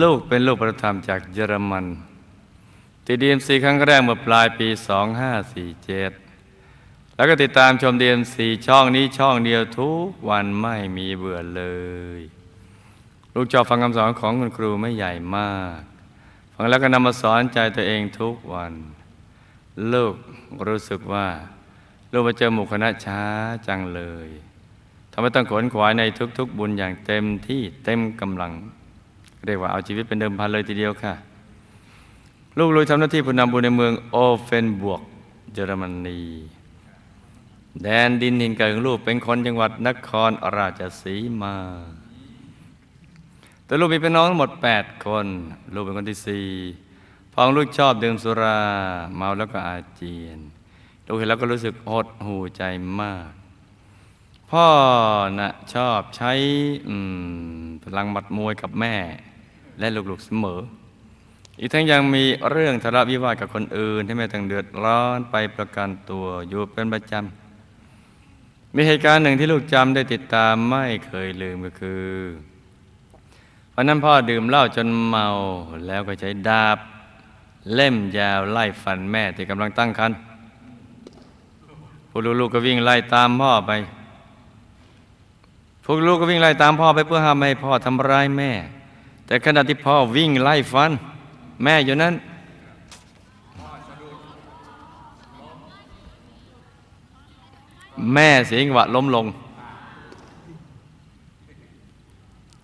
ลูกเป็นลูกประธรรมจากเยอรมัน ติดดีเอ็มซีครั้งแรกเมื่อปลายปี 2547 แล้วก็ติดตามชมดีเอ็มซีช่องนี้ช่องเดียวทุกวันไม่มีเบื่อเลย ลูกชอบฟังคำสอนของคุณครูไม่ใหญ่มาก ฟังแล้วก็นำมาสอนใจตัวเองทุกวัน ลูกรู้สึกว่า ลูกมาเจอหมู่คณะช้าจังเลยทำให้ต้องขวนขวายในทุกๆบุญอย่างเต็มที่เต็มกำลัง เรียกว่าเอาชีวิตเป็นเดิมพันเลยทีเดียวค่ะ ลูกลุยทำหน้าที่ผู้นำบุญในเมืองโอเฟนบวกเยอรมนีแดนดินหินเกิดของลูกเป็นคนจังหวัดนครราชสีมา แต่ลูกมีพี่น้องทั้งหมด 8 คน ลูกเป็นคนที่สี่พองลูกชอบดื่มสุรา เมาแล้วก็อาเจียน ลูกเห็นแล้วก็รู้สึกหดหูใจมาก พ่อน่ะชอบใช้พลังหมัดมวยกับแม่ และลูกๆเสมอ อีกทั้งยังมีเรื่องทะเลาะวิวาทกับคนอื่นที่แม่ต้องเดือดร้อนไปประกันตัวอยู่เป็นประจำ มีเหตุการณ์หนึ่งที่ลูกจำได้ติดตามไม่เคยลืมก็คือวันนั้นพ่อดื่มเหล้าจนเมาแล้วก็ใช้ดาบ เล่มยาวไล่ฟันแม่ที่กำลังตั้งครรภ์พวกลูกๆก็วิ่งไล่ตามพ่อไป พวกลูกก็วิ่งไล่ตามพ่อไปเพื่อห้ามไม่ให้พ่อทำร้ายแม่ แต่ขณะที่พ่อวิ่งไล่ฟัน แม่อยู่นั้นแม่เสียงหวะล้มลง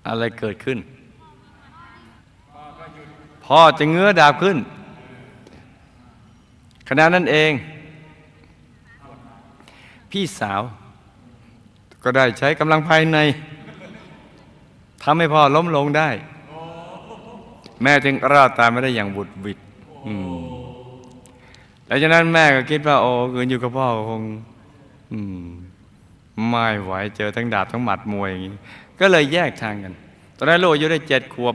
อะไรเกิดขึ้น พ่อจะเงื้อดาบขึ้นขณะนั้นเอง พี่สาว ก็ได้ใช้กำลังภายในทำให้พ่อล้มลงได้ แม่จึงรอดตามไม่ได้อย่างบุดวิดอืมหลังจากนั้นแม่ก็คิดว่า โอ้คืนอยู่กับพ่อคงไม่ไหวเจอทั้งดาบทั้งหมัดมวยอย่างนี้ ก็เลยแยกทางกัน ตอนนั้นลูกอายุได้เจ็ดขวบ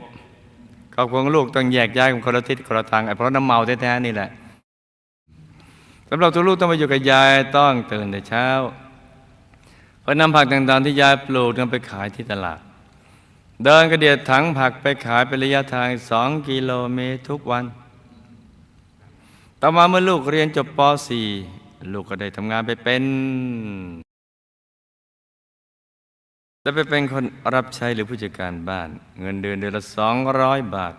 ครอบครัวลูกต้องแยกย้ายกันคนละทิศคนละทางไอ้เพราะน้ำเมาแท้ๆนี่แหละสำหรับตัวลูกต้องมาอยู่กับยายต้องตื่นแต่เช้าเพอนำผักต่างๆที่ยายปลูกนำไปขายที่ตลาด เดินกระเดียดถังผักไปขายเป็นระยะทางสองกิโลเมตรทุกวัน ต่อมาเมื่อลูกเรียนจบป .4 ลูกก็ได้ทำงานไปเป็นและไปเป็นคนรับใช้หรือผู้จัดการบ้าน เงินเดือนเดือนละสองร้อยบาท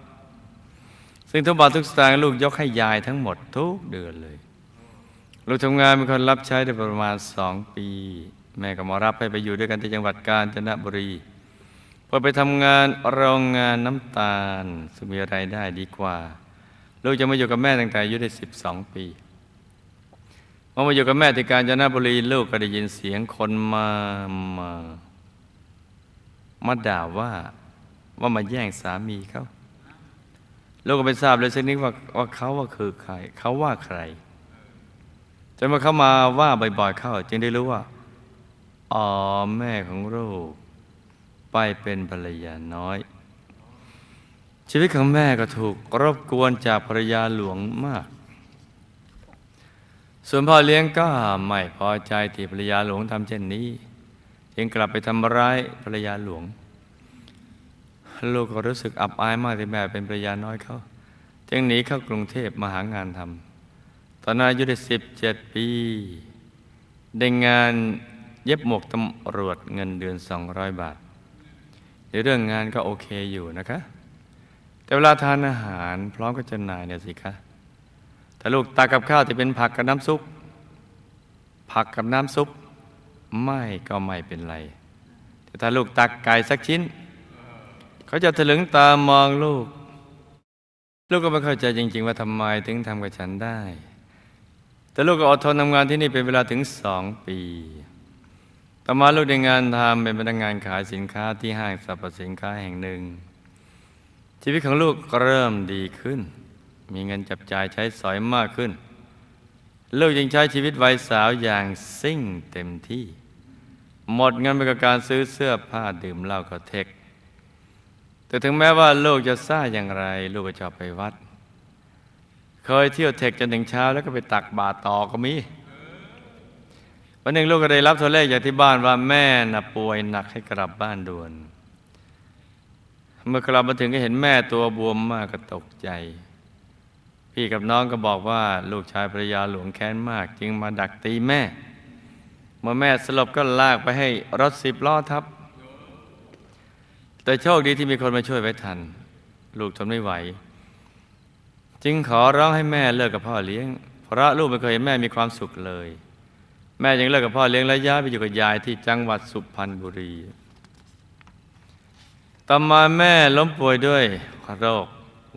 ซึ่งทุกบาททุกสตางค์ลูกยกให้ยายทั้งหมดทุกเดือนเลย ลูกทำงานเป็นคนรับใช้ได้ประมาณสองปี แม่ก็มารับให้ไปอยู่ด้วยกันที่จังหวัดกาญจนบุรี พอไปทำงานโรงงานน้ำตาลซึ่งมีรายได้ดีกว่า ลูกจะมาอยู่กับแม่ตั้งแต่อายุได้สิบสองปีเมื่อมาอยู่กับแม่ที่กาญจนบุรีลูกก็ได้ยินเสียงคนมามามาด่าว่าว่ามาแย่งสามีเขาลูกก็ไม่ทราบเลยสักนิดว่าว่าเขาว่าคือใคร เขาว่าใครจนมาเข้ามาว่าบ่อยๆเข้า จึงได้รู้ว่าอ๋อแม่ของลูก ไปเป็นภรรยาน้อย ชีวิตของแม่ก็ถูกรบกวนจากภรรยาหลวงมาก ส่วนพ่อเลี้ยงก็ไม่พอใจที่ภรรยาหลวงทำเช่นนี้จึงกลับไปทำร้ายภรรยาหลวง ลูกก็รู้สึกอับอายมากที่แม่เป็นภรรยาน้อยเขาจึงหนีเข้ากรุงเทพมาหางานทำตอนนั้นอายุได้สิบเจ็ดปีได้งานเย็บหมวกตำรวจเงินเดือนสองร้อยบาท ในเรื่องงานก็โอเคอยู่นะคะ แต่เวลาทานอาหารพร้อมกับเจ้านายเนี่ยสิคะถ้าลูกตักกับข้าวที่เป็นผักกับน้ำซุป ผักกับน้ำซุป ไม่ก็ไม่เป็นไร แต่ถ้าลูกตักไก่สักชิ้น เขาจะถลึงตามองลูก ลูกก็ไม่เข้าใจจริง ๆ ว่าทำไมถึงทำกับฉันได้ แต่ลูกก็อดทนทำงานที่นี่เป็นเวลาถึงสองปี ต่อมาลูกได้งานทำเป็นพนักงานขายสินค้าที่ห้างสรรพสินค้าแห่งหนึ่ง ชีวิตของลูกก็เริ่มดีขึ้น มีเงินจับจ่ายใช้สอยมากขึ้น ลูกยังใช้ชีวิตวัยสาวอย่างซิ่งเต็มที่ หมดเงินไปกับการซื้อเสื้อผ้าดื่มเหล้ากับเทค แต่ถึงแม้ว่าลูกจะซ่าอย่างไร ลูกก็ชอบไปวัด เคยเที่ยวเทคจนถึงเช้าแล้วก็ไปตักบาตรต่อก็มี วันหนึ่งลูกก็ได้รับโทรเลขจากที่บ้านว่าแม่น่ะป่วยหนักให้กลับบ้านด่วน เมื่อกลับมาถึงก็เห็นแม่ตัวบวมมากก็ตกใจ พี่กับน้องก็บอกว่าลูกชายภรรยาหลวงแค้นมาก จึงมาดักตีแม่ เมื่อแม่สลบก็ลากไปให้รถสิบล้อทับ แต่โชคดีที่มีคนมาช่วยไว้ทัน ลูกทนไม่ไหว จึงขอร้องให้แม่เลิกกับพ่อเลี้ยง เพราะลูกไม่เคยเห็นแม่มีความสุขเลย แม่ยังเลิกกับพ่อเลี้ยงและย้ายไปอยู่กับยายที่จังหวัดสุพรรณบุรี ต่อมาแม่ล้มป่วยด้วยโรค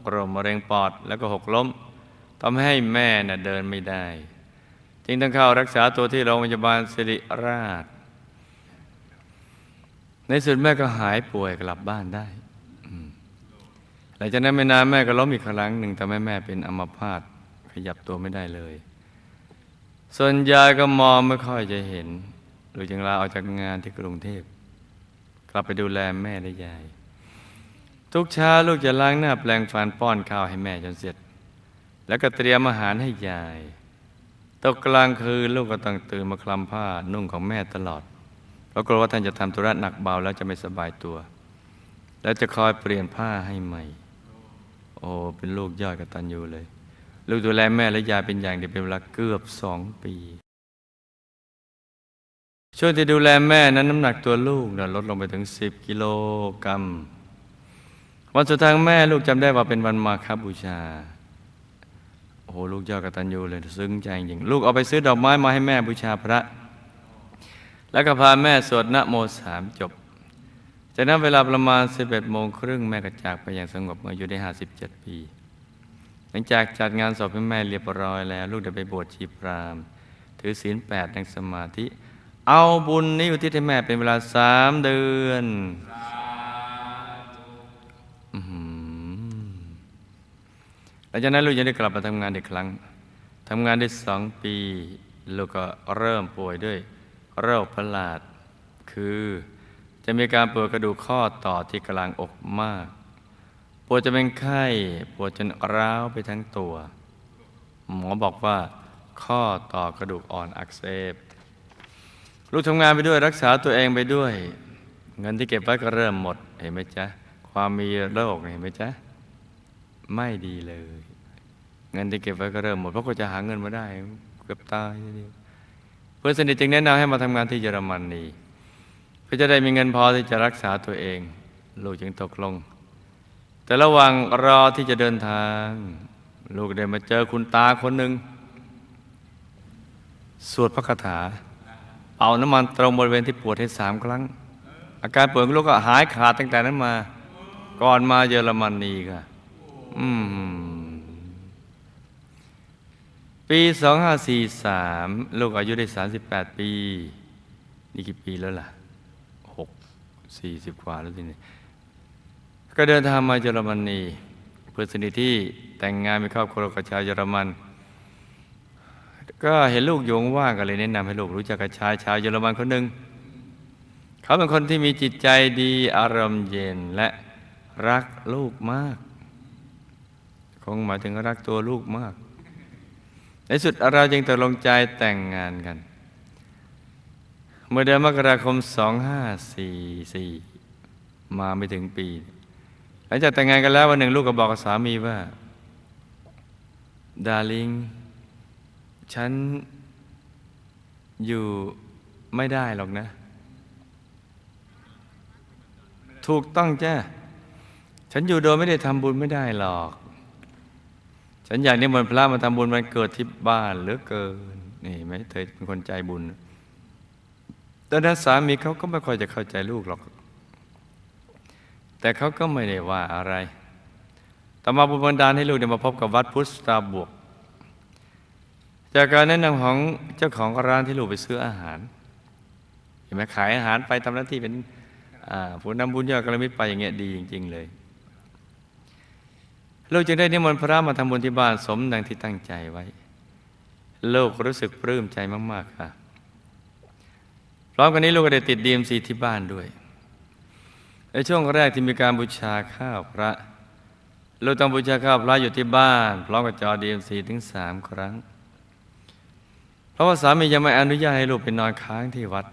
โรคมะเร็งปอดแล้วก็หกล้มทำให้แม่น่ะเดินไม่ได้ จึงต้องเข้ารักษาตัวที่โรงพยาบาลสิริราช ในสุดแม่ก็หายป่วยกลับบ้านได้หลังจากนั้นไม่นานแม่ก็ล้มอีกครั้งหนึ่งทำให้แม่เป็นอัมพาตขยับตัวไม่ได้เลย ส่วนยายก็มองไม่ค่อยจะเห็น หรือจึงลาออกจากงานที่กรุงเทพ กลับไปดูแลแม่และยาย ทุกเช้าลูกจะล้างหน้าแปลงฟันป้อนข้าวให้แม่จนเสร็จ แล้วก็เตรียมอาหารให้ยาย ตกกลางคืนลูกก็ต้องตื่นมาคลำผ้านุ่งของแม่ตลอด เพราะกลัวว่าท่านจะทำธุระหนักเบาแล้วจะไม่สบายตัว แล้วจะคอยเปลี่ยนผ้าให้ใหม่ โอ้เป็นลูกยอดกตัญญูเลย ลูกดูแลแม่และยายเป็นอย่างเดียวเป็นเวลาเกือบสองปี ช่วงที่ดูแลแม่นั้นน้ำหนักตัวลูกนะลดลงไปถึง10กิโลกรัม วันสุดท้ายแม่ลูกจำได้ว่าเป็นวันมาคบูชา โอ้โหลูกยอดกตัญญูเลยซึ้งใจจริง ลูกเอาไปซื้อดอกไม้มาให้แม่บูชาพระ แล้วก็พาแม่สวดนะโมสามจบจากนั้นเวลาประมาณ 11โมงครึ่งแม่ก็จากไปอย่างสงบเมื่ออายุได้ 57 ปี หลังจากจัดงานศพให้แม่เรียบร้อยแล้ว ลูกได้ไปบวชชีพราม ถือศีลแปดนั่งสมาธิ เอาบุญนี้อุทิศให้แม่เป็นเวลาสามเดือนอื้อหือหลังจากนั้นลูกยังได้กลับมาทำงานอีกครั้งทำงานได้สองปี ลูกก็เริ่มป่วยด้วยโรคประหลาด คือจะมีการปวดกระดูกข้อต่อที่กลางอกมาก ปวดจะเป็นไข้ปวดจนร้าวไปทั้งตัว หมอบอกว่า ข้อต่อกระดูกอ่อนอักเสบลูกทำงานไปด้วยรักษาตัวเองไปด้วย เงินที่เก็บไว้ก็เริ่มหมดเห็นไหมจ๊ะ ความมีโรคเห็นไหมจ๊ะ ไม่ดีเลย เงินที่เก็บไว้ก็เริ่มหมดเพราะก็จะหาเงินมาได้เกือบตายเดียวเพื่อนสนิทจึงแนะนำให้มาทำงานที่เยอรมนนีเพื่อจะได้มีเงินพอที่จะรักษาตัวเอง ลูกจึงตกลง แต่ระหว่างรอที่จะเดินทาง ลูกได้มาเจอคุณตาคนหนึ่งสวดพระคาถา เอาน้ำมันตรงบริเวณที่ปวดให้สามครั้ง อาการปวดของลูกก็หายขาดตั้งแต่นั้นมา ก่อนมาเยอรมนนีค่ะ อืม ปี 2543 ลูกอายุได้ 38 ปี นี่กี่ปีแล้วล่ะ 6 40 กว่าแล้วทีนี้ ก็เดินทางมาเยอรมนีเพื่อนสนิทที่แต่งงานมีครอบครัวกับชาวเยอรมัน ก็เห็นลูกโยงว่างก็เลยแนะนำให้ลูกรู้จักกับชายชาวเยอรมันคนหนึ่งเขเขาเป็นคนที่มีจิตใจดีอารมณ์เย็นและรักลูกมาก คงหมายถึงรักตัวลูกมาก ในสุดเราจึงตกลงใจแต่งงานกัน เมื่อเดือนมกราคม 2544 มาไม่ถึงปี หลังจากแต่งงานกันแล้ววันหนึ่งลูกก็บอกกับสามีว่าดาริงฉันอยู่ไม่ได้หรอกนะ ถูกต้องจ้าฉันอยู่โดยไม่ได้ทำบุญไม่ได้หรอก ฉันอยากนิมนต์พระมาทำบุญวันเกิดที่บ้านเหลือเกินนี่ไหมเธอเป็นคนใจบุญตอนนั้นสามีเขาก็ไม่ค่อยจะเข้าใจลูกหรอก แต่เขาก็ไม่ได้ว่าอะไร ต่อมาบุญบันดาลให้ลูกได้มาพบกับวัดพุทธตาบวก จากการแนะนำของเจ้าของร้านที่ลูกไปซื้ออาหาร เห็นไหมขายอาหารไปทำหน้าที่เป็นผู้นำบุญยอดกระมิตรไปอย่างเงี้ยดีจริง ๆ เลยลูกจึงได้นิมนต์พระมาทำบุญที่บ้านสมดังที่ตั้งใจไว้ลูกรู้สึกปลื้มใจมาก ๆ ค่ะ พร้อมกันนี้ลูกก็ได้ติดดีมซีที่บ้านด้วย ช่วงแรกที่มีการบูชาข้าวพระลูกต้องบูชาข้าวพระอยู่ที่บ้านพร้อมกับจอดีเอ็มซีถึงสามครั้ง เพราะว่าสามียังไม่อนุญาตให้ลูกไปนอนค้างที่วัด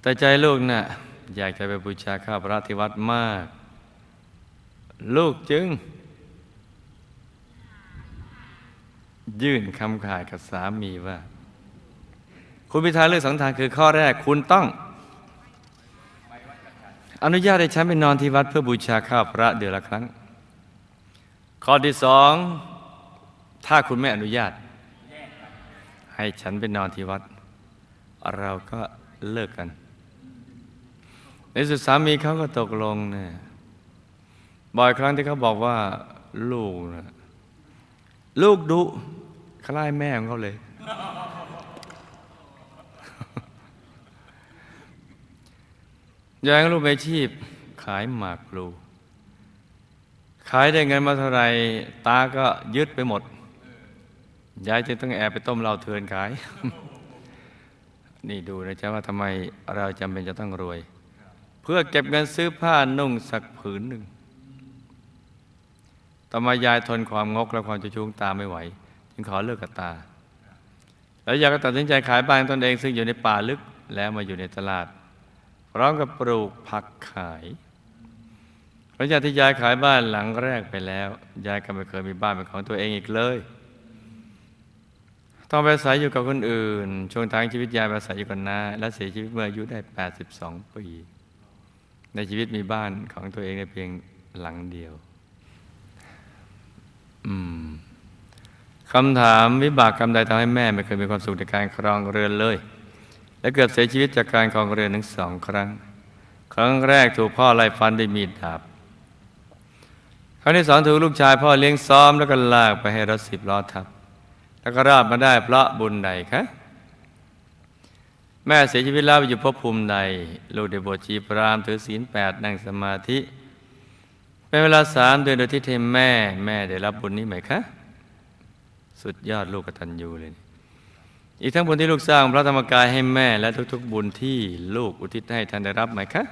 แต่ใจลูกน่ะอยากจะไปบูชาข้าวพระที่วัดมาก ลูกจึง ยื่นคำขาดกับสามีว่า คุณพิธาเลือกสองทางคือข้อแรกคุณต้อง อนุญาตให้ฉันไปนอนที่วัดเพื่อบูชาข้าวพระเดือนละครั้ง ข้อที่สอง ถ้าคุณไม่อนุญาต ให้ฉันไปนอนที่วัด เราก็เลิกกัน ในสุดสามีเขาก็ตกลงเนี่ยบ่อยครั้งที่เขาบอกว่าลูกนะลูกดุคล้ายแม่ของเขาเลย ยายของลูกไปชีพขายหมากพลู ขายได้เงินมาเท่าไรตาก็ยึดไปหมด ยายจึงต้องแอบไปต้มเหล้าเถื่อนขาย นี่ดูนะจ๊ะว่าทำไมเราจำเป็นจะต้องรวย เพื่อเก็บเงินซื้อผ้านุ่งสักผืนหนึ่งต่อมายายทนความงกและความจะชุงตาไม่ไหว จึงขอเลิกกับตา แล้วยายก็ตัดสินใจขายบ้านตนเองซึ่งอยู่ในป่าลึกแล้วมาอยู่ในตลาด ร้อมกับปลูกผักขายหลังจากที่ยายขายบ้านหลังแรกไปแล้ว ยายก็ไม่เคยมีบ้านเป็นของตัวเองอีกเลย ต้องไปอาศัยอยู่กับคนอื่น ช่วงทางชีวิตยายไปอาศัยอยู่กับน้าและเสียชีวิตเมื่ออายุได้ 82 ปี ในชีวิตมีบ้านของตัวเองในเพียงหลังเดียว อืมคำถามวิบากกรรมใดทำให้แม่ไม่เคยมีความสุขในการครองเรือนเลย และเกือบเสียชีวิตจากการครองเรือนถึงสองครั้ง ครั้งแรกถูกพ่อไล่ฟันด้วยมีดดาบครั้งที่สองถูกลูกชายพ่อเลี้ยงซ้อมแล้วก็ลากไปให้รถสิบล้อทับ แล้วก็รอดมาได้เพราะบุญใดคะแม่เสียชีวิตแล้วไปอยู่ภพภูมิใดลูกได้บวชชีพรามถือศีลแปดนั่งสมาธิ เป็นเวลาสามเดือนโดยที่เทมแม่ แม่ได้รับบุญนี้ไหมคะ สุดยอดลูกกตัญญูเลย อีกทั้งบุญที่ลูกสร้างพระธรรมกายให้แม่และทุกๆ บุญที่ลูกอุทิศให้ท่านได้รับไหมคะ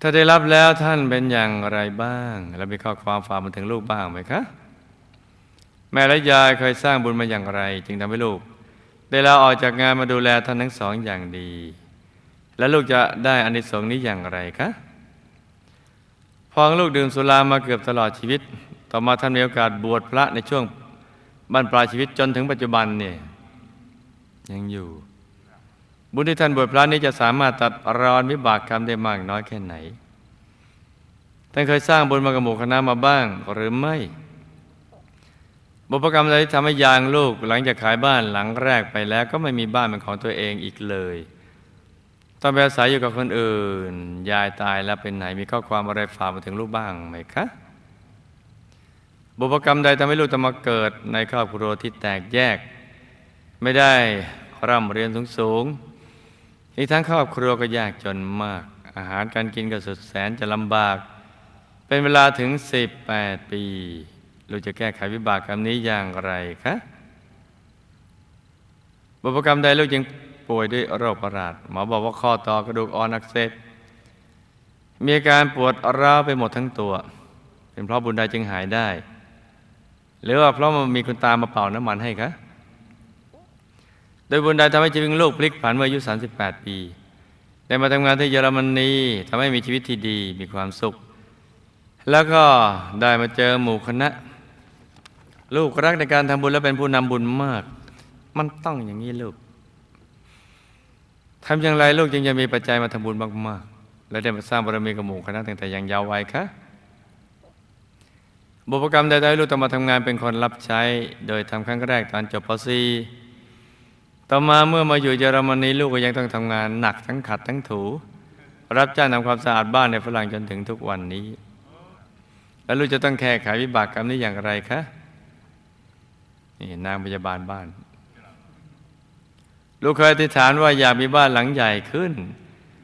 ถ้าได้รับแล้วท่านเป็นอย่างไรบ้าง และมีข้อความฝากมาถึงลูกบ้างไหมคะ แม่และยายเคยสร้างบุญมาอย่างไร จึงทำให้ลูก ได้ลาออกจากงานมาดูแลท่านทั้งสองอย่างดี และลูกจะได้อานิสงส์นี้อย่างไรคะพอลูกดื่มสุรามาเกือบตลอดชีวิต ต่อมาท่านมีโอกาสบวชพระในช่วง บรรปลายชีวิตจนถึงปัจจุบันเนี่ยยังอยู่ บุญที่ท่านบวชพระนี้จะสามารถตัดรอนวิบากกรรมได้มากน้อยแค่ไหน ท่านเคยสร้างบุญมากับหมู่คณะมาบ้างหรือไม่ บุพกรรมใดที่ทำให้ยางลูก หลังจากขายบ้านหลังแรกไปแล้ว ก็ไม่มีบ้านเป็นของตัวเองอีกเลยต้องไปอาศัยอยู่กับคนอื่น ยายตายแล้วเป็นไหนมีข้อความอะไรฝากมาถึงลูกบ้างไหมคะ บุพกรรมใดทำให้ลูกต้องมาเกิดในครอบครัวที่แตกแยก ไม่ได้ร่ำเรียนสูงสูงๆอีกทั้งครอบครัวก็ยากจนมาก อาหารการกินก็สุดแสนจะลำบาก เป็นเวลาถึง 18 ปี ลูกจะแก้ไขวิบากกรรมนี้อย่างไรคะบุพกรรมใดลูกยังป่วยด้วยโรคประหลาดหมอบอกว่าข้อต่อกระดูกอ่อนอักเสบมีอาการปวดร้าวไปหมดทั้งตัว เป็นเพราะบุญใดจึงหายได้ หรือว่าเพราะมันมีคุณตามาเป่าน้ำมันให้คะโดยบุญใดทำให้ชีวิตลูกพลิกผันเมื่ออายุ 38 ปีได้มาทำงานที่เยอรมนีทำให้มีชีวิตที่ดีมีความสุข แล้วก็ได้มาเจอหมู่คณะ ลูกรักในการทำบุญและเป็นผู้นำบุญมาก มันต้องอย่างนี้ลูกทำอย่างไรลูกจึงจะมีปัจจัยมาทำบุญมากๆ และได้มาสร้างบารมีกับหมู่คณะตั้งแต่ยังยาววัยคะ บุพกรรมใดๆลูกต้องมาทำงานเป็นคนรับใช้ โดยทำครั้งแรกตอนจบป .4 ต่อมาเมื่อมาอยู่เยอรมนีลูกก็ยังต้องทำงานหนักทั้งขัดทั้งถู รับจ้างทำความสะอาดบ้านในฝรั่งจนถึงทุกวันนี้ แล้วลูกจะต้องแก้ไขวิบากกรรมนี้อย่างไรคะนี่นางพยาบาลบ้าน ลูกเคยอธิษฐานว่าอยากมีบ้านหลังใหญ่ขึ้น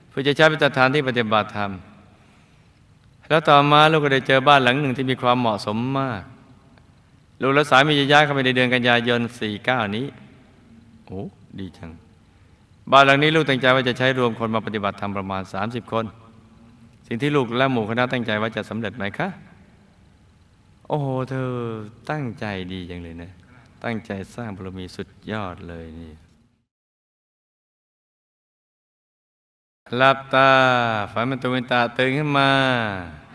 เพื่อจะใช้เป็นสถานที่ปฏิบัติธรรม แล้วต่อมาลูกก็ได้เจอบ้านหลังหนึ่งที่มีความเหมาะสมมาก ลูกและสามีจะย้ายเข้าไปในเดือนกันยายน 49 นี้ โอ้ดีจัง บ้านหลังนี้ลูกตั้งใจว่าจะใช้รวมคนมาปฏิบัติธรรมประมาณ 30 คน สิ่งที่ลูกและหมู่คณะตั้งใจว่าจะสำเร็จไหมคะ โอ้โหเธอตั้งใจดีจังเลยนะ ตั้งใจสร้างบารมีสุดยอดเลยนี่ หลับตาฝันมันตัวเป็นตาตื่นขึ้นมา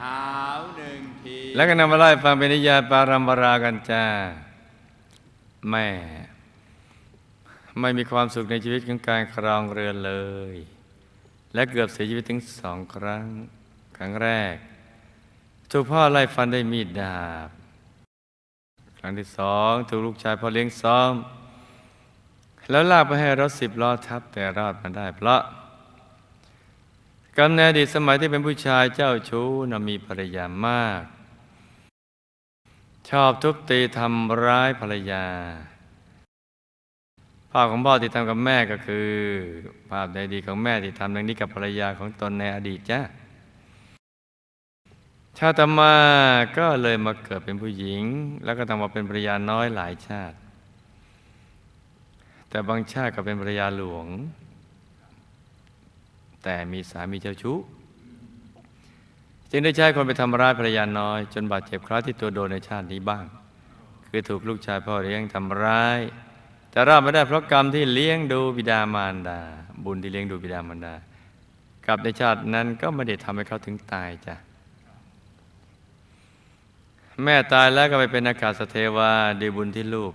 หาวหนึ่งทีแล้วก็นำมาไล่ฟังเป็นนิยายปารัมปรากันจ้าแม่ ไม่มีความสุขในชีวิตของการครองเรือนเลย และเกือบเสียชีวิตถึงสองครั้ง ครั้งแรก ถูกพ่อไล่ฟันด้วยมีดดาบ ครั้งที่สองถูกลูกชายพ่อเลี้ยงซ้อม แล้วลากไปให้รถสิบล้อทับแต่รอดมาได้เพราะ กำเนิดดีสมัยที่เป็นผู้ชายเจ้าชู้นะมีภรรยามาก ชอบทุบตีทำร้ายภรรยา ภาพของพ่อที่ทำกับแม่ก็คือ ภาพในอดีตของแม่ที่ทำดังนี้กับภรรยาของตนในอดีตจ้าชาติมาก็เลยมาเกิดเป็นผู้หญิง แล้วก็ทำมาเป็นภรรยาน้อยหลายชาติ แต่บางชาติก็เป็นภรรยาหลวง แต่มีสามีเจ้าชู้ จึงได้ใช้คนไปทำร้ายภรรยาน้อย จนบาดเจ็บคล้าที่ตัวโดนในชาตินี้บ้าง คือถูกลูกชายพ่อเลี้ยงทำร้าย แต่รอดไม่ได้เพราะกรรมที่เลี้ยงดูบิดามารดา บุญที่เลี้ยงดูบิดามารดากับในชาตินั้นก็ไม่ได้ทำให้เขาถึงตายจ้ะแม่ตายแล้วก็ไปเป็นอากาศเทวาดีบุญที่ลูก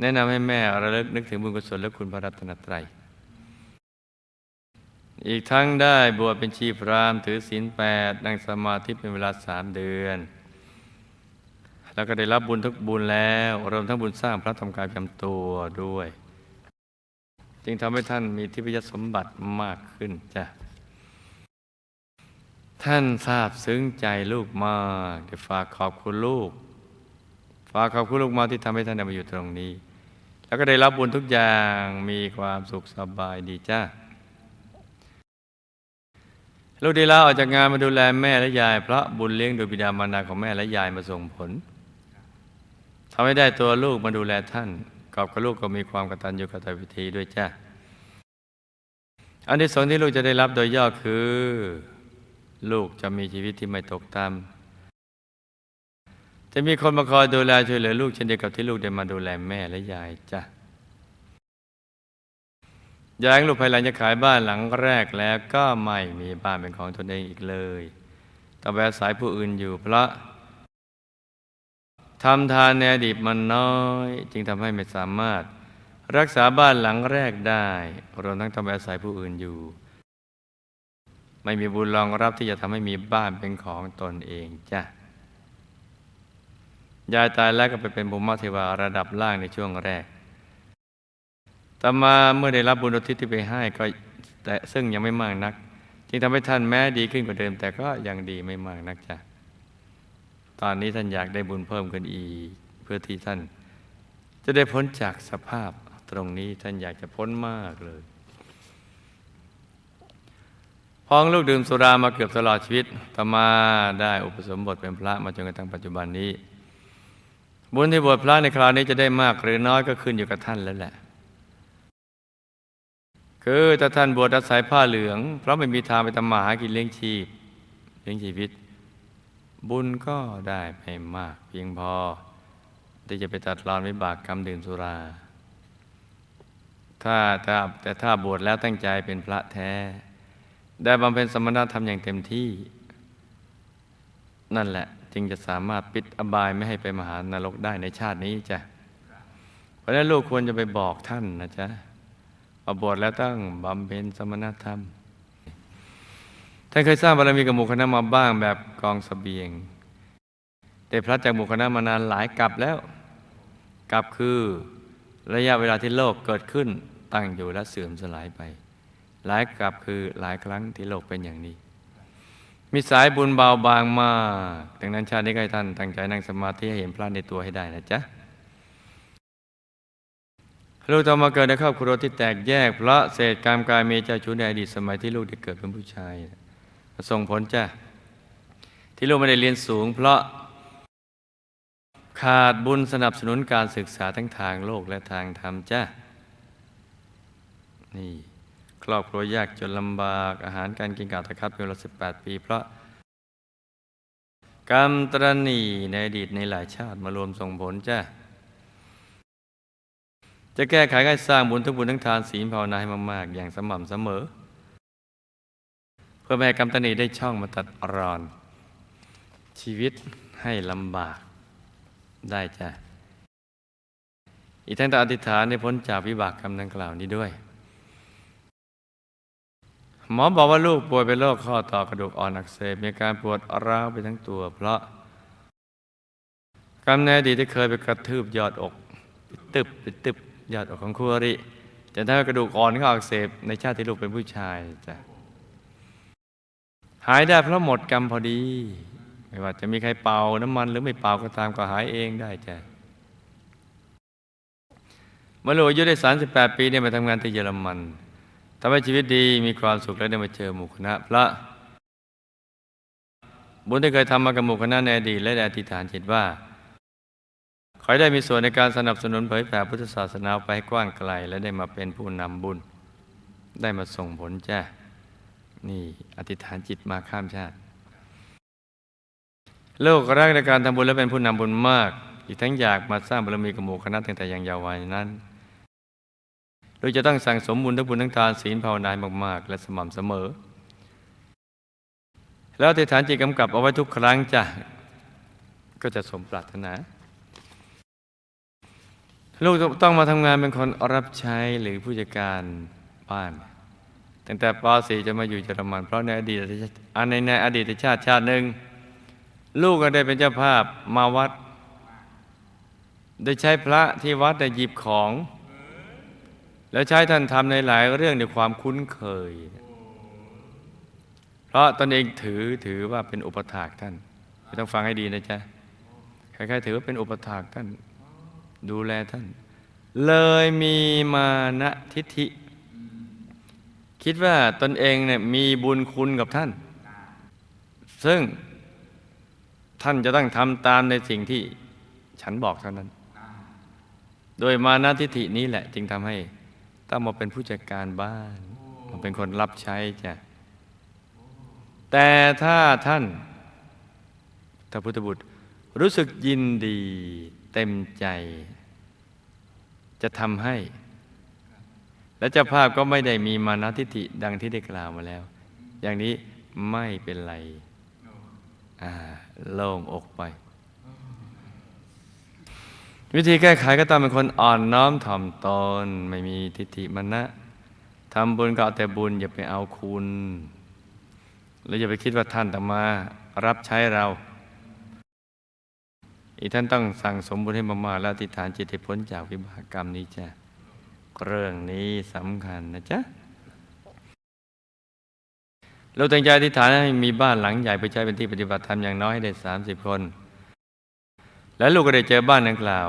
แนะนำให้แม่ระลึกนึกถึงบุญกุศลและคุณพระรัตนตรัย อีกทั้งได้บวชเป็นชีพรามถือศีลแปดนั่งสมาธิเป็นเวลาสามเดือน แล้วก็ได้รับบุญทุกบุญแล้วรวมทั้งบุญสร้างพระธรรมกายจำตัวด้วย จึงทำให้ท่านมีทิพยสมบัติมากขึ้นจ้ะท่านทราบซึ้งใจลูกมากเดี๋ยวฝากขอบคุณลูก ฝากขอบคุณลูกมาที่ทำให้ท่านได้มาอยู่ตรงนี้ แล้วก็ได้รับบุญทุกอย่างมีความสุขสบายดีจ้า ลูกได้ลาออกจากงานมาดูแลแม่และยาย เพราะบุญเลี้ยงโดยบิดามารดาของแม่และยายมาส่งผลทำให้ได้ตัวลูกมาดูแลท่านกอบกับลูกก็มีความกตัญญูกตวิธีด้วยจ้าอันที่สองที่ลูกจะได้รับโดยย่อคือ ลูกจะมีชีวิตที่ไม่ตกต่ำจะมีคนมาคอยดูแลช่วยเหลือลูกเช่นเดียวกับที่ลูกได้มาดูแลแม่และยายจ้ะ ยายลูกภายหลังจะขายบ้านหลังแรกแล้วก็ไม่มีบ้านเป็นของตนเองอีกเลยต้องไปอาศัยผู้อื่นอยู่เพราะทำทานในอดีตมันน้อย จึงทำให้ไม่สามารถรักษาบ้านหลังแรกได้รวมทั้งต้องไปอาศัยผู้อื่นอยู่ ไม่มีบุญรองรับที่จะทำให้มีบ้านเป็นของตนเองจ้ะยายตายแล้วก็ไปเป็นบุญมเทวาระดับล่างในช่วงแรก ต่อมาเมื่อได้รับบุญอุทิศที่ไปให้ก็แต่ซึ่งยังไม่มากนัก จึงทำให้ท่านแม้ดีขึ้นกว่าเดิม แต่ก็ยังดีไม่มากนักจ้ะตอนนี้ท่านอยากได้บุญเพิ่มขึ้นอีกเพื่อที่ท่าน จะได้พ้นจากสภาพตรงนี้ท่านอยากจะพ้นมากเลยพ้องลูกดื่มสุรามาเกือบตลอดชีวิตต่อมาได้อุปสมบทเป็นพระมาจนกระทั่งปัจจุบันนี้ บุญที่บวชพระในคราวนี้จะได้มากหรือน้อยก็ขึ้นอยู่กับท่านแล้วแหละ คือถ้าท่านบวชอาศัยผ้าเหลือง เพราะไม่มีทางไปทำมาหากินเลี้ยงชีพเลี้ยงชีวิต บุญก็ได้ไม่มาก เพียงพอที่จะไปตัดรอนวิบากกรรมดื่มสุรา ถ้าถ้าแต่ถ้าบวชแล้วตั้งใจเป็นพระแท้ ได้บำเพ็ญสมณธรรมอย่างเต็มที่ นั่นแหละจึงจะสามารถปิดอบายไม่ให้ไปมหานรกได้ในชาตินี้จ้ะ เพราะนั้นลูกควรจะไปบอกท่านนะจ๊ะ บวชแล้วต้องบำเพ็ญสมณธรรม ท่านเคยสร้างบารมีกับหมู่คณะมาบ้างแบบกองสเสบียงได้พลัดจากหมู่คณะมานานหลายกลับแล้วกลับคือระยะเวลาที่โลกเกิดขึ้นตั้งอยู่และเสื่อมสลายไป หลายกลับคือหลายครั้งที่โลกเป็นอย่างนี้ มีสายบุญเบาบางมาก ดังนั้นชาตินี้ก็ให้ท่านตั้งใจนั่งสมาธิให้เห็นพระในตัวให้ได้นะจ๊ะ ลูกต่อมาเกิดในครอบครัวที่แตกแยกเพราะเศษกรรมกายเมเจ้าชู้ในอดีตสมัยที่ลูกได้เกิดเป็นผู้ชายส่งผลจ้ะที่ลูกไม่ได้เรียนสูง เพราะขาดบุญสนับสนุนการศึกษาทั้งทางโลกและทางธรรมจ้ะนี่ครอบครัวยากจนลำบากอาหารการกินกาตะคัดเป็นเวลาสิบแปดปี เพราะกรรมตรณีในอดีตในหลายชาติมารวมส่งผลจ้ะ จะแก้ไขให้สร้างบุญทั้งบุญทั้งทานศีลภาวนาให้มากๆ อย่างสม่ำเสมอ เพื่อไม่ให้กรรมตรณีได้ช่องมาตัดรอน ชีวิตให้ลำบากได้จ้ะ อีกทั้งต้ออธิษฐานให้พ้นจากวิบากกรรมดังกล่าวนี้ด้วย หมอบอกว่าลูกป่วยเป็นโรคข้อต่อกระดูกอ่อนอักเสบมีอาการปวดร้าวไปทั้งตัวเพราะกรรมในอดีตที่เคยไปกระทืบยอดอก ตึบไปตึบ ยอดอกของครูอริจะทำให้กระดูกอ่อนเขาอักเสบในชาติที่ลูกเป็นผู้ชายจ้ะหายได้เพราะหมดกรรมพอดี ไม่ว่าจะมีใครเป่าน้ำมัน หรือไม่เป่าก็ตามก็หายเองได้จ้ะเมื่อลูกอายุได้ 38 ปีเนี่ยมาทำงานที่เยอรมันทำให้ชีวิตดีมีความสุขและได้มาเจอหมู่คณะพระบุญที่เคยทำมากับหมู่คณะในอดีตและได้อธิษฐานจิตว่า ให้ได้มีส่วนในการสนับสนุนเผยแผ่พุทธศาสนาไปให้กว้างไกล และได้มาเป็นผู้นำบุญ ได้มาส่งผลจ้านี่อธิษฐานจิตมาข้ามชาติ โลกรักในการทำบุญและเป็นผู้นำบุญมาก อีกทั้งอยากมาสร้างบารมีกับหมู่คณะตั้งแต่ยังเยาว์วัยนั้นโดยจะต้องสั่งสมบุญทั้งบุญทั้งทานศีลภาวนามาก ๆ และสม่ำเสมอ แล้วอธิษฐานจิตกำกับเอาไว้ทุกครั้งจ้ะก็จะสมปรารถนา ลูกต้องมาทำงานเป็นคนรับใช้หรือผู้จัดการบ้าน ตั้งแต่ป .4 จะมาอยู่เยอรมัน เพราะในอดีตอันในในอดีตชาติชาติหนึ่ง ลูกก็ได้เป็นเจ้าภาพมาวัด ได้ใช้พระที่วัดได้หยิบของ แล้วใช้ท่านทำในหลายเรื่องด้วยความคุ้นเคย เพราะตนเองถือถือว่าเป็นอุปถากท่าน ต้องฟังให้ดีนะจ๊ะใครๆถือว่าเป็นอุปถากท่าน ดูแลท่าน เลยมีมานะทิฏฐิ คิดว่าตนเองเนี่ยมีบุญคุณกับท่าน ซึ่งท่านจะต้องทำตามในสิ่งที่ฉันบอกเท่านั้น โดยมานะทิฏฐินี้แหละ จึงทำให้ต้องมาเป็นผู้จัดการบ้านมาเป็นคนรับใช้จ้ะแต่ถ้าท่านถ้าพุทธบุตรรู้สึกยินดี เต็มใจ จะทำให้ และเจ้าภาพก็ไม่ได้มีมานะทิฏฐิดังที่ได้กล่าวมาแล้ว อย่างนี้ไม่เป็นไรอ่าโล่งอกไป วิธีแก้ไขก็ต้องเป็นคนอ่อนน้อมถ่อมตน ไม่มีทิฏฐิมานะทำบุญก็เอาแต่บุญอย่าไปเอาคุณ แล้วอย่าไปคิดว่าท่านต้องมา รับใช้เรา อีกท่านต้องสั่งสมบุญให้มากๆแล้วอธิฐานจิตให้พ้นจากวิบากกรรมนี้จ้ะเรื่องนี้สำคัญนะจ๊ะเราตั้งใจอธิษฐานให้มีบ้านหลังใหญ่ไปใช้เป็นที่ปฏิบัติธรรมอย่างน้อยให้ได้สามสิบคน แล้วลูกก็ได้เจอบ้านดังกล่าว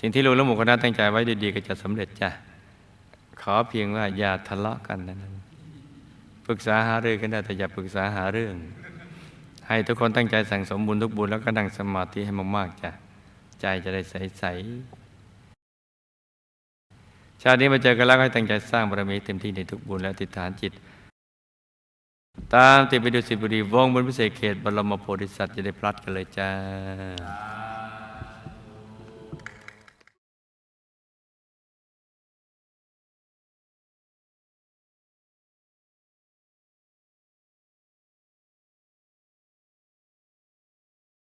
สิ่งที่ลูกและหมู่คณะตั้งใจไว้ดีๆก็จะสำเร็จจ้ะ ขอเพียงว่าอย่าทะเลาะกันนั้นปรึกษาหาเรื่องกันได้แต่อย่าปรึกษาหาเรื่อง ให้ทุกคนตั้งใจสั่งสมบุญทุกบุญแล้วก็นั่งสมาธิให้มากๆจ้ะใจจะได้ใสๆชาตินี้มาเจอกันแล้วให้ตั้งใจสร้างบารมีเต็มที่ในทุกบุญและติดฐานจิต ตามติดไปดูสิบุรีวงบนพิเศษเขตบรมโพธิสัตว์จะได้พลัดกันเลยจ้า